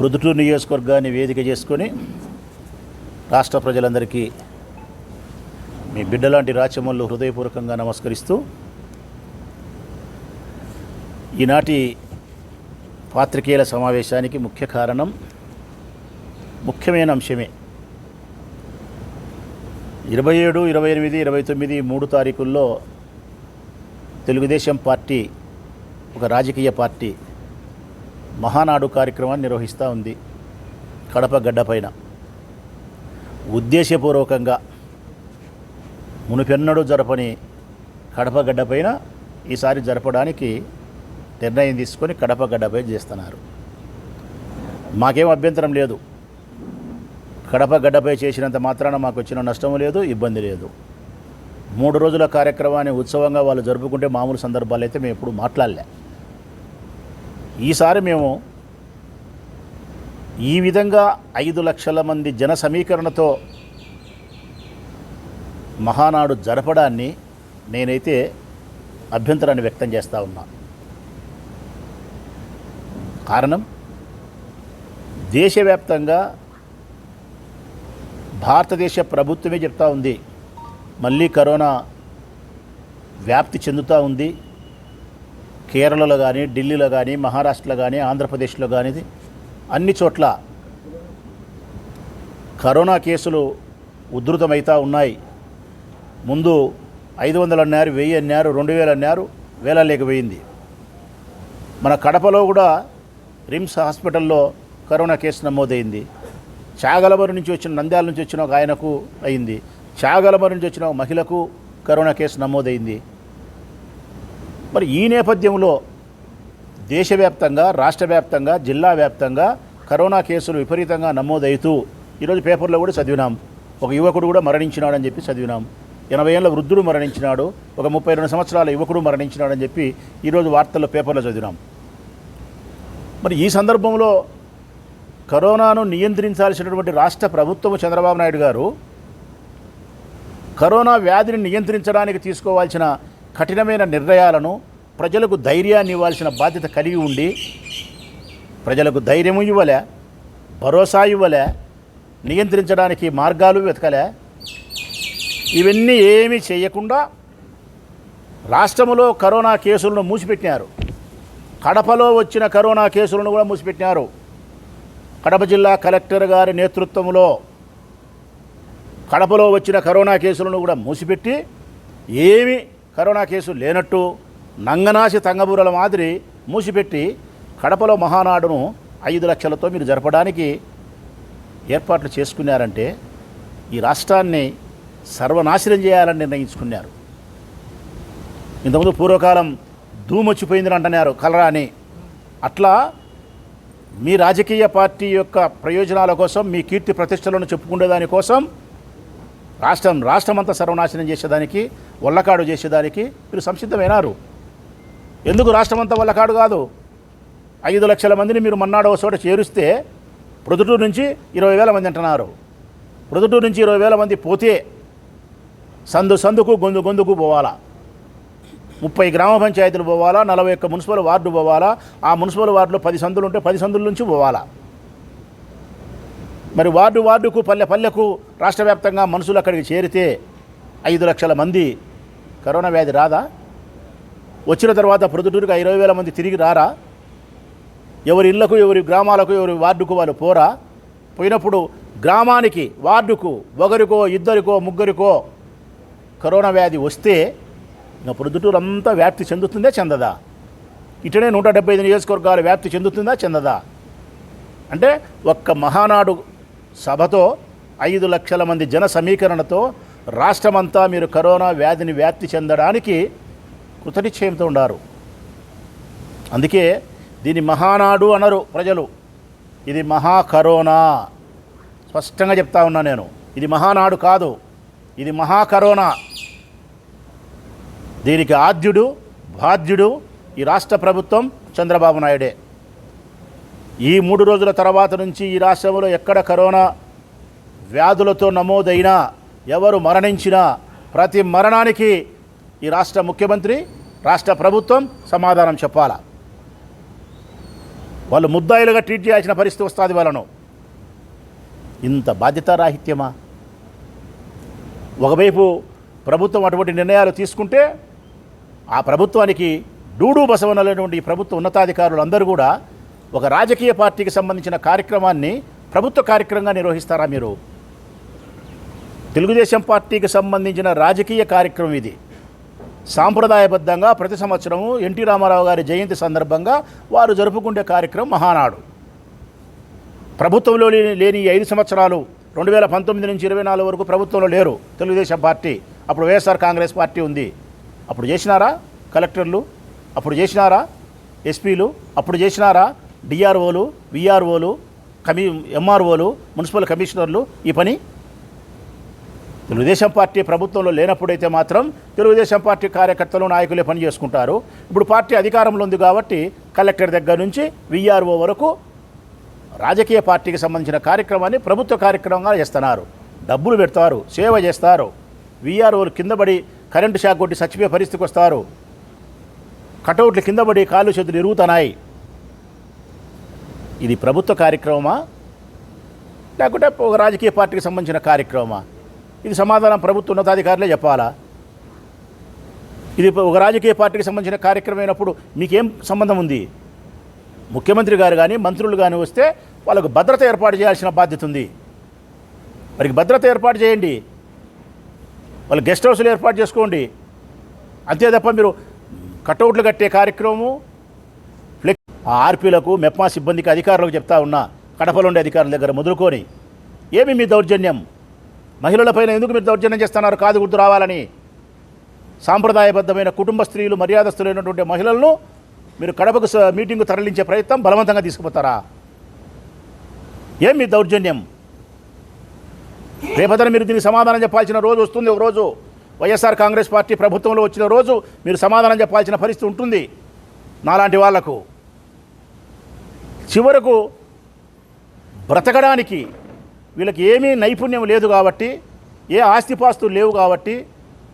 ప్రొద్దుటూరు నియోజకవర్గాన్ని వేదిక చేసుకొని రాష్ట్ర ప్రజలందరికీ మీ బిడ్డలాంటి రాచమల్లు హృదయపూర్వకంగా నమస్కరిస్తూ ఈనాటి పాత్రికేయుల సమావేశానికి ముఖ్య కారణం ముఖ్యమైన అంశమే. ఇరవై ఏడు ఇరవై ఎనిమిది ఇరవై తొమ్మిది మూడు తారీఖుల్లో తెలుగుదేశం పార్టీ ఒక రాజకీయ పార్టీ మహానాడు కార్యక్రమాన్ని నిర్వహిస్తూ ఉంది కడప గడ్డపైన ఉద్దేశపూర్వకంగా మునుపెన్నడూ జరపని కడప గడ్డపైన ఈసారి జరపడానికి నిర్ణయం తీసుకొని కడప గడ్డపై చేస్తున్నారు. మాకేం అభ్యంతరం లేదు. కడప గడ్డపై చేసినంత మాత్రాన మాకు వచ్చిన నష్టం లేదు ఇబ్బంది లేదు. మూడు రోజుల కార్యక్రమాన్ని ఉత్సవంగా వాళ్ళు జరుపుకుంటే మామూలు సందర్భాలు అయితే మేము ఎప్పుడు మాట్లాడలే. ఈసారి మేము ఈ విధంగా ఐదు లక్షల మంది జన సమీకరణతో మహానాడు జరపడాన్ని నేనైతే అభ్యంతరాన్ని వ్యక్తం చేస్తూ ఉన్నా. కారణం దేశవ్యాప్తంగా భారతదేశ ప్రభుత్వమే చెప్తా ఉంది. మళ్ళీ కరోనా వ్యాప్తి చెందుతూ ఉంది. కేరళలో కానీ ఢిల్లీలో కానీ మహారాష్ట్రలో కానీ ఆంధ్రప్రదేశ్లో కానీ అన్ని చోట్ల కరోనా కేసులు ఉధృతమవుతూ ఉన్నాయి. ముందు ఐదు వందలు అన్నారు వెయ్యి అన్నారు రెండు వేలు అన్నారు వేల లేకపోయింది మన కడపలో కూడా రిమ్స్ హాస్పిటల్లో కరోనా కేసు నమోదైంది. చాగలమరు నుంచి వచ్చిన నంద్యాల నుంచి వచ్చిన ఒక ఆయనకు అయింది. చాగలమరు నుంచి వచ్చిన ఒక మహిళకు కరోనా కేసు నమోదైంది. మరి ఈ నేపథ్యంలో దేశవ్యాప్తంగా రాష్ట్ర వ్యాప్తంగా జిల్లా వ్యాప్తంగా కరోనా కేసులు విపరీతంగా నమోదవుతూ ఈరోజు పేపర్లో కూడా చదివినాం. ఒక యువకుడు కూడా మరణించినాడని చెప్పి చదివినాం. ఎనభై ఏళ్ళ వృద్ధుడు మరణించినాడు. ఒక ముప్పై రెండు సంవత్సరాల యువకుడు మరణించినాడని చెప్పి ఈరోజు వార్తల్లో పేపర్లో చదివినాం. మరి ఈ సందర్భంలో కరోనాను నియంత్రించాల్సినటువంటి రాష్ట్ర ప్రభుత్వం చంద్రబాబు నాయుడు గారు కరోనా వ్యాధిని నియంత్రించడానికి తీసుకోవాల్సిన కఠినమైన నిర్ణయాలను ప్రజలకు ధైర్యాన్ని ఇవ్వాల్సిన బాధ్యత కలిగి ఉండి ప్రజలకు ధైర్యం ఇవ్వలే భరోసా ఇవ్వలే నియంత్రించడానికి మార్గాలు వెతకలే. ఇవన్నీ ఏమీ చేయకుండా రాష్ట్రంలో కరోనా కేసులను మూసిపెట్టినారు. కడపలో వచ్చిన కరోనా కేసులను కూడా మూసిపెట్టినారు. కడప జిల్లా కలెక్టర్ గారి నేతృత్వంలో కడపలో వచ్చిన కరోనా కేసులను కూడా మూసిపెట్టి ఏమి కరోనా కేసు లేనట్టు నంగనాసి తంగబూరల మాదిరి మూసిపెట్టి కడపలో మహానాడును ఐదు లక్షలతో మీరు జరపడానికి ఏర్పాట్లు చేసుకున్నారంటే ఈ రాష్ట్రాన్ని సర్వనాశనం చేయాలని నిర్ణయించుకున్నారు. ఇంతకుముందు పూర్వకాలం ధూమొచ్చిపోయిందని అంటున్నారు కలరా అని అట్లా మీ రాజకీయ పార్టీ యొక్క ప్రయోజనాల కోసం మీ కీర్తి ప్రతిష్టలను చెప్పుకునే దానికోసం రాష్ట్రం రాష్ట్రమంతా సర్వనాశనం చేసేదానికి వల్లకాడు చేసేదానికి మీరు సంసిద్ధమైనారు. ఎందుకు రాష్ట్రమంతా వల్లకాడు కాదు? ఐదు లక్షల మందిని మీరు మన్నాడో చోట చేరిస్తే ప్రొద్దుటూరు నుంచి ఇరవై వేల మంది అంటున్నారు. ప్రొద్దుటూరు నుంచి ఇరవై వేల మంది పోతే సందు సందుకు గొంతు గొంతుకు పోవాలా? ముప్పై గ్రామ పంచాయతీలు పోవాలా? నలభై ఒక్క మున్సిపల్ వార్డు పోవాలా? ఆ మున్సిపల్ వార్డులో పది సందులు ఉంటే పది సందుల నుంచి పోవాలా? మరి వార్డు వార్డుకు పల్లె పల్లెకు రాష్ట్ర వ్యాప్తంగా మనుషులు అక్కడికి చేరితే ఐదు లక్షల మంది కరోనా వ్యాధి రాదా? వచ్చిన తర్వాత ప్రొద్దుటూరుగా ఇరవై వేల మంది తిరిగి రారా? ఎవరి ఇళ్ళకు ఎవరి గ్రామాలకు ఎవరి వార్డుకు వాళ్ళు పోరా? పోయినప్పుడు గ్రామానికి వార్డుకు ఒకరికో ఇద్దరికో ముగ్గురికో కరోనా వ్యాధి వస్తే ఇంకా ప్రొద్దుటూరు అంతా వ్యాప్తి చెందుతుందే చెందదా? ఇటనే నూట డెబ్బై ఐదు నియోజకవర్గాలు వ్యాప్తి చెందుతుందా చెందదా? అంటే ఒక్క మహానాడు సభతో ఐదు లక్షల మంది జన సమీకరణతో రాష్ట్రమంతా మీరు కరోనా వ్యాధిని వ్యాప్తి చెందడానికి కృతనిశ్చయంతో ఉండారు. అందుకే దీన్ని మహానాడు అనరు ప్రజలు. ఇది మహా కరోనా. స్పష్టంగా చెప్తా ఉన్నా నేను. ఇది మహానాడు కాదు. ఇది మహా కరోనా. దీనికి ఆద్యుడు బాధ్యుడు ఈ రాష్ట్ర ప్రభుత్వం చంద్రబాబు నాయుడే. ఈ మూడు రోజుల తర్వాత నుంచి ఈ రాష్ట్రంలో ఎక్కడ కరోనా వ్యాధులతో నమోదైనా ఎవరు మరణించినా ప్రతి మరణానికి ఈ రాష్ట్ర ముఖ్యమంత్రి రాష్ట్ర ప్రభుత్వం సమాధానం చెప్పాల? వాళ్ళు ముద్దాయిలుగా ట్రీట్ చేయాల్సిన పరిస్థితి వస్తుంది వాళ్ళను. ఇంత బాధ్యతారాహిత్యమా? ఒకవైపు ప్రభుత్వం అటువంటి నిర్ణయాలు తీసుకుంటే ఆ ప్రభుత్వానికి డూడు బసవనలేటువంటి ప్రభుత్వ ఉన్నతాధికారులు అందరూ కూడా ఒక రాజకీయ పార్టీకి సంబంధించిన కార్యక్రమాన్ని ప్రభుత్వ కార్యక్రమంగా నిర్వహిస్తారా మీరు? తెలుగుదేశం పార్టీకి సంబంధించిన రాజకీయ కార్యక్రమం ఇది. సాంప్రదాయబద్ధంగా ప్రతి సంవత్సరము ఎన్టీ రామారావు గారి జయంతి సందర్భంగా వారు జరుపుకునే కార్యక్రమం మహానాడు. ప్రభుత్వంలో లేని లేని ఐదు సంవత్సరాలు రెండు వేల పంతొమ్మిది నుంచి ఇరవై నాలుగు వరకు ప్రభుత్వంలో లేరు తెలుగుదేశం పార్టీ. అప్పుడు వైఎస్ఆర్ కాంగ్రెస్ పార్టీ ఉంది. అప్పుడు చేసినారా కలెక్టర్లు? అప్పుడు చేసినారా? ఎస్పీలు? అప్పుడు చేసినారా? డిఆర్ఓలు విఆర్ఓలు కమి ఎంఆర్ఓలు మున్సిపల్ కమిషనర్లు ఈ పని. తెలుగుదేశం పార్టీ ప్రభుత్వంలో లేనప్పుడైతే మాత్రం తెలుగుదేశం పార్టీ కార్యకర్తలు నాయకులే పని చేసుకుంటారు. ఇప్పుడు పార్టీ అధికారంలో ఉంది కాబట్టి కలెక్టర్ దగ్గర నుంచి విఆర్ఓ వరకు రాజకీయ పార్టీకి సంబంధించిన కార్యక్రమాన్ని ప్రభుత్వ కార్యక్రమంగా చేస్తున్నారు. డబ్బులు పెడతారు సేవ చేస్తారు. విఆర్ఓలు కింద పడి కరెంటు షాక్ కొట్టి చచ్చిపోయే పరిస్థితికి వస్తారు. కటౌట్లు కింద పడి కాళ్ళు చేతులు ఇరుగుతున్నాయి. ఇది ప్రభుత్వ కార్యక్రమమా? లేకుంటే ఒక రాజకీయ పార్టీకి సంబంధించిన కార్యక్రమమా? ఇది సమాధానం ప్రభుత్వ ఉన్నతాధికారులే చెప్పాలా? ఇది ఒక రాజకీయ పార్టీకి సంబంధించిన కార్యక్రమం అయినప్పుడు మీకేం సంబంధం ఉంది? ముఖ్యమంత్రి గారు కానీ మంత్రులు కానీ వస్తే వాళ్ళకు భద్రత ఏర్పాటు చేయాల్సిన బాధ్యత ఉంది. వారికి భద్రత ఏర్పాటు చేయండి. వాళ్ళు గెస్ట్ హౌస్లు ఏర్పాటు చేసుకోండి. అంతే తప్ప మీరు కటౌట్లు కట్టే కార్యక్రమము ఆ ఆర్పీలకు మెప్మా సిబ్బందికి అధికారులకు చెప్తా ఉన్నా కడపలో ఉండే అధికారుల దగ్గర మొదలుకొని ఏమి మీ దౌర్జన్యం? మహిళలపైన ఎందుకు మీరు దౌర్జన్యం చేస్తున్నారు? కాదు గుర్తు రావాలని సాంప్రదాయబద్ధమైన కుటుంబ స్త్రీలు మర్యాదస్తులైనటువంటి మహిళలను మీరు కడపకు స- మీటింగు తరలించే ప్రయత్నం బలవంతంగా తీసుకుపోతారా? ఏం మీ దౌర్జన్యం? రేపదన మీరు దీనికి సమాధానం చెప్పాల్సిన రోజు వస్తుంది. ఒక రోజు వైఎస్ఆర్ కాంగ్రెస్ పార్టీ ప్రభుత్వంలో వచ్చిన రోజు మీరు సమాధానం చెప్పాల్సిన పరిస్థితి ఉంటుంది నాలాంటి వాళ్ళకు. చివరకు బ్రతకడానికి వీళ్ళకి ఏమీ నైపుణ్యం లేదు కాబట్టి ఏ ఆస్తిపాస్తులు లేవు కాబట్టి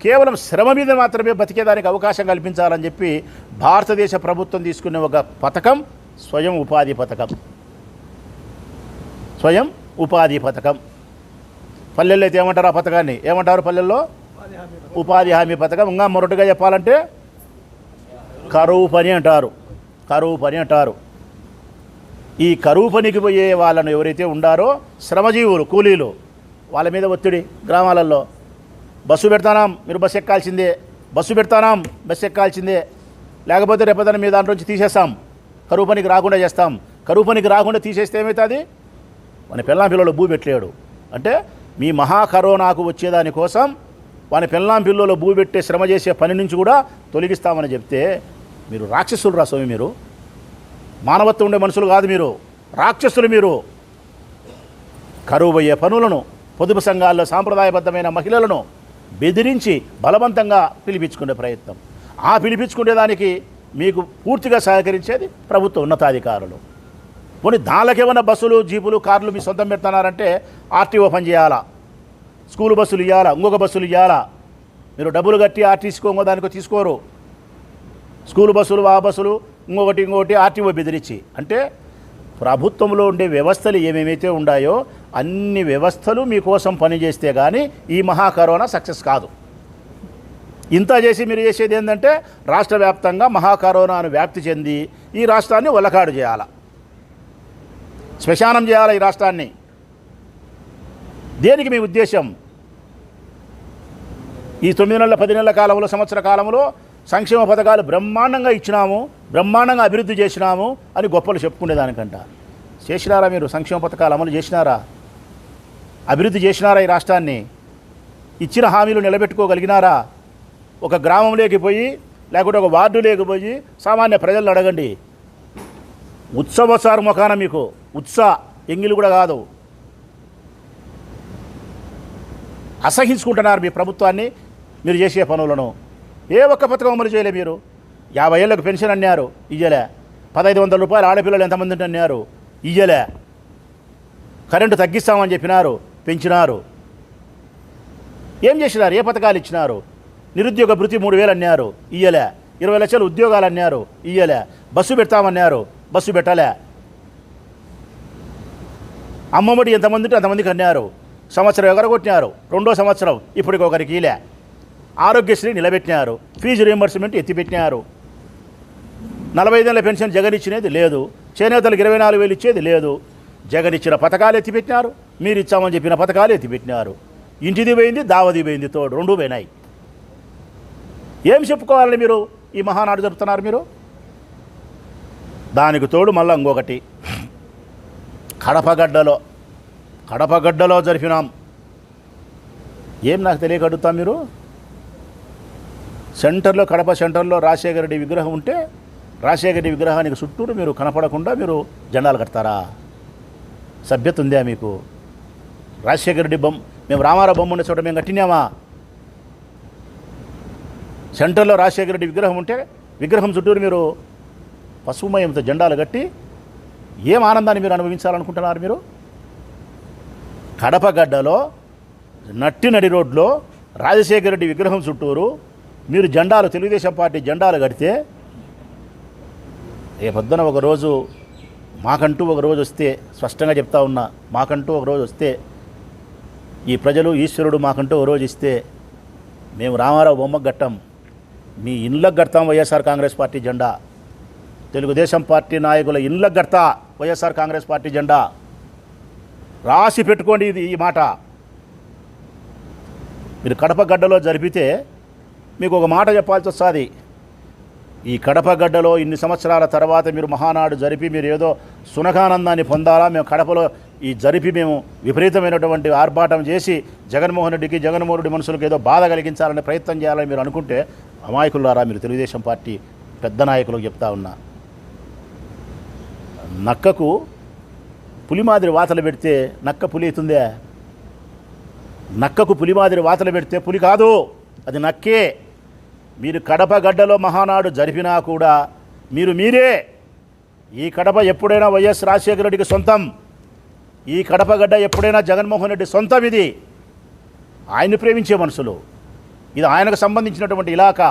కేవలం శ్రమ మీద మాత్రమే బతికేదానికి అవకాశం కల్పించాలని చెప్పి భారతదేశ ప్రభుత్వం తీసుకునే ఒక పథకం స్వయం ఉపాధి పథకం. స్వయం ఉపాధి పథకం. పల్లెల్లో అయితే ఏమంటారు ఆ పథకాన్ని? ఏమంటారు పల్లెల్లో? ఉపాధి హామీ పథకం. ఇంకా మొరటుగా చెప్పాలంటే కరువు పని అంటారు. కరువు పని అంటారు. ఈ కరువు పనికి పోయే వాళ్ళను ఎవరైతే ఉండారో శ్రమజీవులు కూలీలు వాళ్ళ మీద ఒత్తిడి గ్రామాలలో. బస్సు పెడతానాం మీరు బస్సు ఎక్కాల్సిందే. బస్సు పెడతానాం బస్సు ఎక్కాల్సిందే. లేకపోతే రేపదన మీ దాంట్లోంచి తీసేస్తాం. కరువు పనికి రాకుండా చేస్తాం. కరువు పనికి రాకుండా తీసేస్తే ఏమవుతుంది మన పిల్లం పిల్లలు భూ పెట్టలేడు అంటే మీ మహా కరోనాకు వచ్చేదానికోసం వాని పిల్లం పిల్లలు భూ పెట్టే శ్రమ చేసే పని నుంచి కూడా తొలగిస్తామని చెప్తే మీరు రాక్షసులు రా స్వామి మీరు. మానవత్వం ఉండే మనుషులు కాదు మీరు రాక్షసులు మీరు. కరువయ్యే పనులను పొదుపు సంఘాల్లో సాంప్రదాయబద్ధమైన మహిళలను బెదిరించి బలవంతంగా పిలిపించుకునే ప్రయత్నం. ఆ పిలిపించుకునేదానికి మీకు పూర్తిగా సహకరించేది ప్రభుత్వ ఉన్నతాధికారులు. పోనీ దానికేమన్నా బస్సులు జీపులు కార్లు మీ సొంతం పెడుతున్నారంటే ఆర్టీఓ పని చేయాలా? స్కూల్ బస్సులు ఇవ్వాలా ఇంకొక బస్సులు ఇవ్వాలా మీరు డబ్బులు కట్టి ఆర్టీసీకో దానికో తీసుకోరు. స్కూల్ బస్సులు ఆ బస్సులు ఇంకొకటి ఇంకొకటి ఆర్టీఓ బెదిరించి. అంటే ప్రభుత్వంలో ఉండే వ్యవస్థలు ఏమేమైతే ఉన్నాయో అన్ని వ్యవస్థలు మీకోసం పనిచేస్తే కానీ ఈ మహా కరోనా సక్సెస్ కాదు. ఇంత చేసి మీరు చేసేది ఏంటంటే రాష్ట్ర వ్యాప్తంగా మహా కరోనాను వ్యాప్తి చెంది ఈ రాష్ట్రాన్ని ఒలకాడు చేయాల. శ్మశానం చేయాలి ఈ రాష్ట్రాన్ని. దేనికి మీ ఉద్దేశం ఈ తొమ్మిది నెలల పది నెలల కాలంలో సంవత్సర కాలంలో సంక్షేమ పథకాలు బ్రహ్మాండంగా ఇచ్చినాము బ్రహ్మాండంగా అభివృద్ధి చేసినాము అని గొప్పలు చెప్పుకునేదానికంట. చేసినారా మీరు సంక్షేమ పథకాలు అమలు చేసినారా? అభివృద్ధి చేసినారా ఈ రాష్ట్రాన్ని? ఇచ్చిన హామీలు నిలబెట్టుకోగలిగినారా? ఒక గ్రామంలోకి పోయి లేకుంటే ఒక వార్డు లేకపోయి సామాన్య ప్రజలను అడగండి. ఉత్సవసారు ముఖాన మీకు ఉత్సాహ ఎంగిలు కూడా కాదు. అసహించుకుంటున్నారు మీ ప్రభుత్వాన్ని మీరు చేసే పనులను. ఏ ఒక్క పథకం అమలు చేయలే మీరు? యాభై ఏళ్ళకు పెన్షన్ అన్నారు ఇయ్యలే. పదహైదు వందల రూపాయలు ఆడపిల్లలు ఎంతమంది అన్నారు ఇయ్యలే. కరెంటు తగ్గిస్తామని చెప్పినారు పెంచినారు. ఏం చేసినారు? ఏ పథకాలు ఇచ్చినారు? నిరుద్యోగ భృతి మూడు వేలు అన్నారు ఇయ్యలే. ఇరవై లక్షలు ఉద్యోగాలు అన్నారు ఇయ్యలే. బస్సు పెడతామన్నారు బస్సు పెట్టలే. అమ్మఒడి ఎంతమంది ఉంటే అంతమందికి అన్నారు. సంవత్సరం ఎగరగొట్టినారు రెండో సంవత్సరం ఇప్పటికి ఒకరికి ఈలే ఆరోగ్యశ్రీ నిలబెట్టినారు. ఫీజు రియంబర్స్మెంట్ ఎత్తిపెట్టినారు. నలభై ఐదేళ్ళ పెన్షన్ జగన్ ఇచ్చినది లేదు. చేనేతలకు ఇరవై నాలుగు వేలు ఇచ్చేది లేదు. జగన్ ఇచ్చిన పథకాలు ఎత్తిపెట్టినారు. మీరు ఇచ్చామని చెప్పిన పథకాలు ఎత్తిపెట్టినారు. ఇంటిది పోయింది దావది పోయింది తోడు రెండు పోయినాయి. ఏం చెప్పుకోవాలని మీరు? ఈ మహానాడు జరుపుతున్నారు మీరు? దానికి తోడు మళ్ళీ ఇంకొకటి. కడపగడ్డలో కడపగడ్డలో జరిపినాం. ఏం నాకు తెలియక అడుగుతాం మీరు? సెంటర్లో కడప సెంటర్లో రాజశేఖర రెడ్డి విగ్రహం ఉంటే రాజశేఖర రెడ్డి విగ్రహానికి చుట్టూరు మీరు కనపడకుండా మీరు జెండాలు కడతారా? సభ్యత ఉందా మీకు? రాజశేఖర రెడ్డి బొమ్మ మేము రామారావు బొమ్మ ఉండే చోట మేము కట్టినామా? సెంటర్లో రాజశేఖర రెడ్డి విగ్రహం ఉంటే విగ్రహం చుట్టూరు మీరు పశుమయంతో జెండాలు కట్టి ఏం ఆనందాన్ని మీరు అనుభవించాలనుకుంటున్నారు మీరు? కడపగడ్డలో నట్టి నడి రోడ్లో రాజశేఖర రెడ్డి విగ్రహం చుట్టూరు మీరు జెండాలు తెలుగుదేశం పార్టీ జెండాలు కడితే రేపొద్దున ఒక రోజు మాకంటూ ఒక రోజు వస్తే స్పష్టంగా చెప్తా ఉన్నా మాకంటూ ఒక రోజు వస్తే ఈ ప్రజలు ఈశ్వరుడు మాకంటూ ఒక రోజు ఇస్తే మేము రామారావు బొమ్మకు గట్టాం మీ ఇళ్ళకు గడతాం వైఎస్ఆర్ కాంగ్రెస్ పార్టీ జెండా. తెలుగుదేశం పార్టీ నాయకుల ఇళ్ళకు గడతా వైఎస్ఆర్ కాంగ్రెస్ పార్టీ జెండా. రాసి పెట్టుకోండి ఇది ఈ మాట. మీరు కడప గడ్డలో జరిపితే మీకు ఒక మాట చెప్పాల్సి వస్తుంది. ఈ కడపగడ్డలో ఇన్ని సంవత్సరాల తర్వాత మీరు మహానాడు జరిపి మీరు ఏదో సునకానందాన్ని పొందాలా? మేము కడపలో ఈ జరిపి మేము విపరీతమైనటువంటి ఆర్భాటం చేసి జగన్మోహన్ రెడ్డికి జగన్మోహన్ రెడ్డి మనుషులకు ఏదో బాధ కలిగించాలని ప్రయత్నం చేయాలని మీరు అనుకుంటే అమాయకులారా మీరు తెలుగుదేశం పార్టీ పెద్ద నాయకులకు చెప్తా ఉన్నా. నక్కకు పులి మాదిరి వాతలు పెడితే నక్క పులి అవుతుందే నక్కకు పులి మాదిరి వాతలు పెడితే పులి కాదు. అది నక్కే. మీరు కడప గడ్డలో మహానాడు జరిపినా కూడా మీరు మీరే. ఈ కడప ఎప్పుడైనా వైఎస్ రాజశేఖర రెడ్డికి సొంతం. ఈ కడప గడ్డ ఎప్పుడైనా జగన్మోహన్ రెడ్డి సొంతం ఇది. ఆయన్ని ప్రేమించే మనుషులు ఇది ఆయనకు సంబంధించినటువంటి ఇలాకా.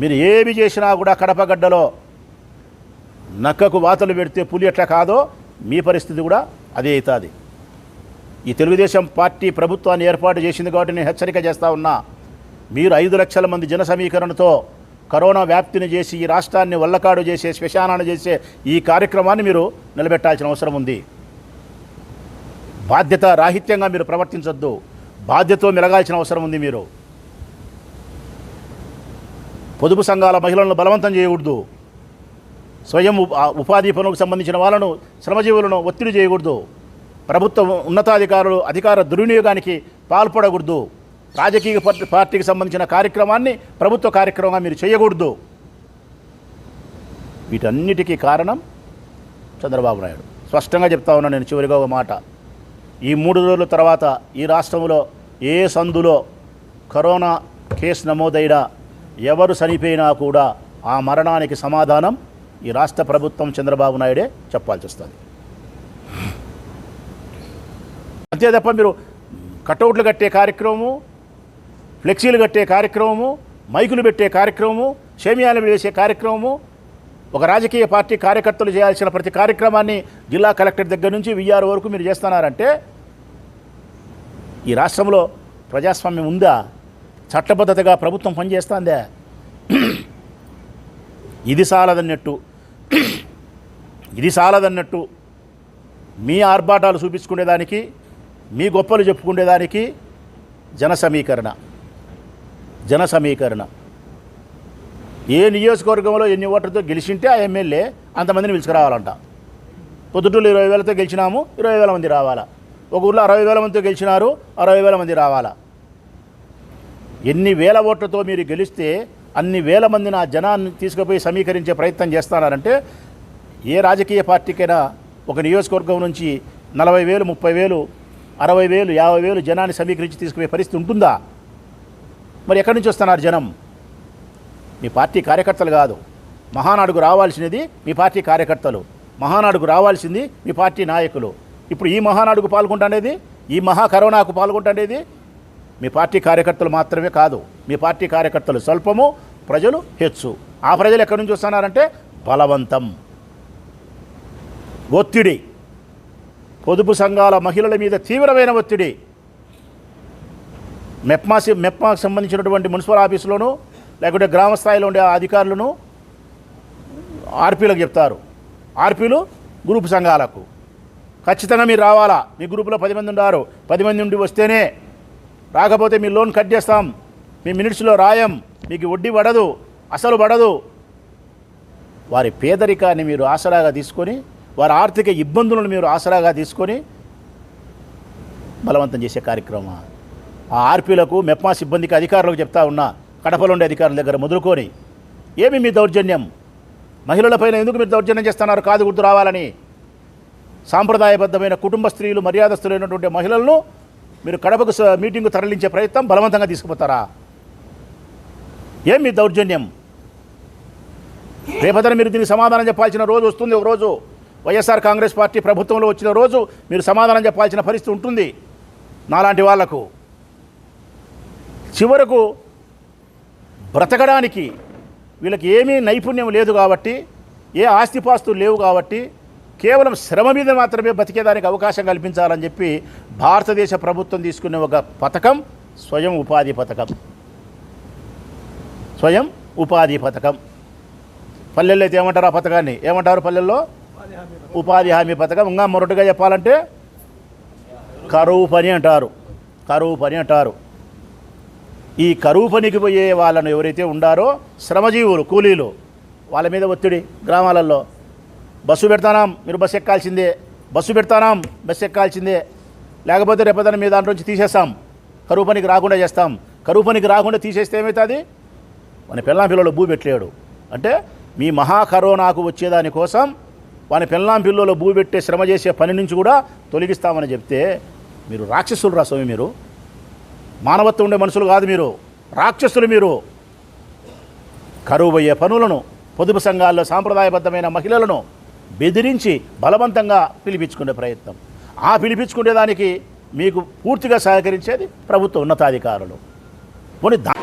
మీరు ఏమి చేసినా కూడా కడప గడ్డలో నక్కకు వాతలు పెడితే పులి ఎట్లా కాదో మీ పరిస్థితి కూడా అదే అవుతుంది. ఈ తెలుగుదేశం పార్టీ ప్రభుత్వాన్ని ఏర్పాటు చేసింది కాబట్టి నేను హెచ్చరిక చేస్తూ ఉన్నా. మీరు ఐదు లక్షల మంది జన సమీకరణతో కరోనా వ్యాప్తిని చేసి ఈ రాష్ట్రాన్ని వల్లకాడు చేసే శ్మశానాన్ని చేసే ఈ కార్యక్రమాన్ని మీరు నిలబెట్టాల్సిన అవసరం ఉంది. బాధ్యత రాహిత్యంగా మీరు ప్రవర్తించొద్దు. బాధ్యతతో మెలగాల్సిన అవసరం ఉంది మీరు. పొదుపు సంఘాల మహిళలను బలవంతం చేయకూడదు. స్వయం ఉపాధి పనులకు సంబంధించిన వాళ్ళను శ్రమజీవులను ఒత్తిడి చేయకూడదు. ప్రభుత్వ ఉన్నతాధికారులు అధికార దుర్వినియోగానికి పాల్పడకూడదు. రాజకీయ పార్టీ- పార్టీకి సంబంధించిన కార్యక్రమాన్ని ప్రభుత్వ కార్యక్రమంగా మీరు చేయకూడదు. వీటన్నిటికీ కారణం చంద్రబాబు నాయుడు. స్పష్టంగా చెప్తా ఉన్నా నేను చివరిగా ఒక మాట. ఈ మూడు రోజుల తర్వాత ఈ రాష్ట్రంలో ఏ సందులో కరోనా కేసు నమోదైనా ఎవరు చనిపోయినా కూడా ఆ మరణానికి సమాధానం ఈ రాష్ట్ర ప్రభుత్వం చంద్రబాబు నాయుడే చెప్పాల్సి వస్తుంది. అంతే తప్ప మీరు కటౌట్లు కట్టే కార్యక్రమము ఫ్లెక్సీలు కట్టే కార్యక్రమము మైకులు పెట్టే కార్యక్రమము సేమియాలు వేసే కార్యక్రమము ఒక రాజకీయ పార్టీ కార్యకర్తలు చేయాల్సిన ప్రతి కార్యక్రమాన్ని జిల్లా కలెక్టర్ దగ్గర నుంచి విఆర్ వరకు మీరు చేస్తున్నారంటే ఈ రాష్ట్రంలో ప్రజాస్వామ్యం ఉందా? చట్టబద్ధతగా ప్రభుత్వం పనిచేస్తుందా? ఇది సాలదన్నట్టు. ఇది సాలదన్నట్టు. మీ ఆర్భాటాలు చూపించుకునేదానికి మీ గొప్పలు చెప్పుకునేదానికి జన సమీకరణ. జన సమీకరణ. ఏ నియోజకవర్గంలో ఎన్ని ఓట్లతో గెలిచింటే ఆ ఎమ్మెల్యే అంతమందిని పిలుచుకురావాలంట. పొద్దుటూరు ఇరవై వేలతో గెలిచినాము ఇరవై వేల మంది రావాలా. ఒక ఊళ్ళో అరవై వేల మందితో గెలిచినారు అరవై వేల మంది రావాలా. ఎన్ని వేల ఓట్లతో మీరు గెలిస్తే అన్ని వేల మందిని ఆ జనాన్ని తీసుకుపోయి సమీకరించే ప్రయత్నం చేస్తున్నారంటే ఏ రాజకీయ పార్టీకైనా ఒక నియోజకవర్గం నుంచి నలభై వేలు ముప్పై వేలు అరవై వేలు యాభై వేలు జనాన్ని సమీకరించి తీసుకుపోయే పరిస్థితి ఉంటుందా? మరి ఎక్కడి నుంచి వస్తున్నారు జనం? మీ పార్టీ కార్యకర్తలు కాదు. మహానాడుకు రావాల్సినది మీ పార్టీ కార్యకర్తలు. మహానాడుకు రావాల్సింది మీ పార్టీ నాయకులు. ఇప్పుడు ఈ మహానాడుకు పాల్గొంటానేది ఈ మహా కరోనాకు పాల్గొంటనేది మీ పార్టీ కార్యకర్తలు మాత్రమే కాదు. మీ పార్టీ కార్యకర్తలు స్వల్పము ప్రజలు హెచ్చు. ఆ ప్రజలు ఎక్కడి నుంచి వస్తున్నారంటే బలవంతం. ఒత్తిడి. పొదుపు సంఘాల మహిళల మీద తీవ్రమైన ఒత్తిడి. మెప్మాసి మెప్మాకు సంబంధించినటువంటి మున్సిపల్ ఆఫీసులోను లేకుంటే గ్రామ స్థాయిలో ఉండే అధికారులను ఆర్పీలకు చెప్తారు. ఆర్పీలు గ్రూప్ సంఘాలకు. ఖచ్చితంగా మీరు రావాలా? మీ గ్రూపులో పది మంది ఉన్నారు పది మంది ఉండి వస్తేనే రాకపోతే మీ లోన్ కట్ చేస్తాం. మీ మినిట్స్లో రాయం. మీకు వడ్డీ పడదు. అసలు పడదు. వారి పేదరికాన్ని మీరు ఆసరాగా తీసుకొని వారి ఆర్థిక ఇబ్బందులను మీరు ఆసరాగా తీసుకొని బలవంతం చేసే కార్యక్రమం. ఆర్పీలకు మెప్మా సిబ్బందికి అధికారులకు చెప్తా ఉన్నా కడపలో ఉండే అధికారుల దగ్గర మొదలుకొని ఏమి మీ దౌర్జన్యం? మహిళలపైన ఎందుకు మీరు దౌర్జన్యం చేస్తున్నారు? కాదు గుర్తు రావాలని. సాంప్రదాయబద్ధమైన కుటుంబ స్త్రీలు మర్యాదస్తులైనటువంటి మహిళలను మీరు కడపకు స- తరలించే ప్రయత్నం బలవంతంగా తీసుకుపోతారా? ఏం మీ దౌర్జన్యం? రేపదన మీరు దీనికి సమాధానం చెప్పాల్సిన రోజు వస్తుంది. ఒక రోజు వైఎస్ఆర్ కాంగ్రెస్ పార్టీ ప్రభుత్వంలో వచ్చిన రోజు మీరు సమాధానం చెప్పాల్సిన పరిస్థితి ఉంటుంది నాలాంటి వాళ్ళకు. చివరకు బ్రతకడానికి వీళ్ళకి ఏమీ నైపుణ్యం లేదు కాబట్టి ఏ ఆస్తిపాస్తులు లేవు కాబట్టి కేవలం శ్రమ మీద మాత్రమే బతికేదానికి అవకాశం కల్పించాలని చెప్పి భారతదేశ ప్రభుత్వం తీసుకునే ఒక పథకం స్వయం ఉపాధి పథకం. స్వయం ఉపాధి పథకం. పల్లెల్లో అయితే ఏమంటారు ఆ పథకాన్ని? ఏమంటారు పల్లెల్లో? ఉపాధి హామీ పథకం. ఇంకా మొరటుగా చెప్పాలంటే కరువు పని అంటారు. కరువు పని అంటారు. ఈ కరువు పనికి పోయే వాళ్ళను ఎవరైతే ఉండారో శ్రమజీవులు కూలీలు వాళ్ళ మీద ఒత్తిడి గ్రామాలలో. బస్సు పెడతానాం మీరు బస్సు ఎక్కాల్సిందే. బస్సు పెడతానాం బస్సు ఎక్కాల్సిందే. లేకపోతే రేపదన మీ దాంట్లో నుంచి తీసేస్తాం. కరువు పనికి రాకుండా చేస్తాం. కరువు పనికి రాకుండా తీసేస్తే ఏమవుతుంది వాని పెళ్ళాం పిల్లలు భూ పెట్టలేడు. అంటే మీ మహా కరోనాకు వచ్చేదాని కోసం వాని పిల్లాం పిల్లలు భూ పెట్టే శ్రమ చేసే పని నుంచి కూడా తొలగిస్తామని చెప్తే మీరు రాక్షసులు రా స్వామి మీరు. మానవత్వం ఉండే మనుషులు కాదు మీరు రాక్షసులు మీరు. కరువు అయ్యే పనులను పొదుపు సంఘాల్లో సాంప్రదాయబద్ధమైన మహిళలను బెదిరించి బలవంతంగా పిలిపించుకునే ప్రయత్నం. ఆ పిలిపించుకునే దానికి మీకు పూర్తిగా సహకరించేది ప్రభుత్వ ఉన్నతాధికారులు. పోనీ దా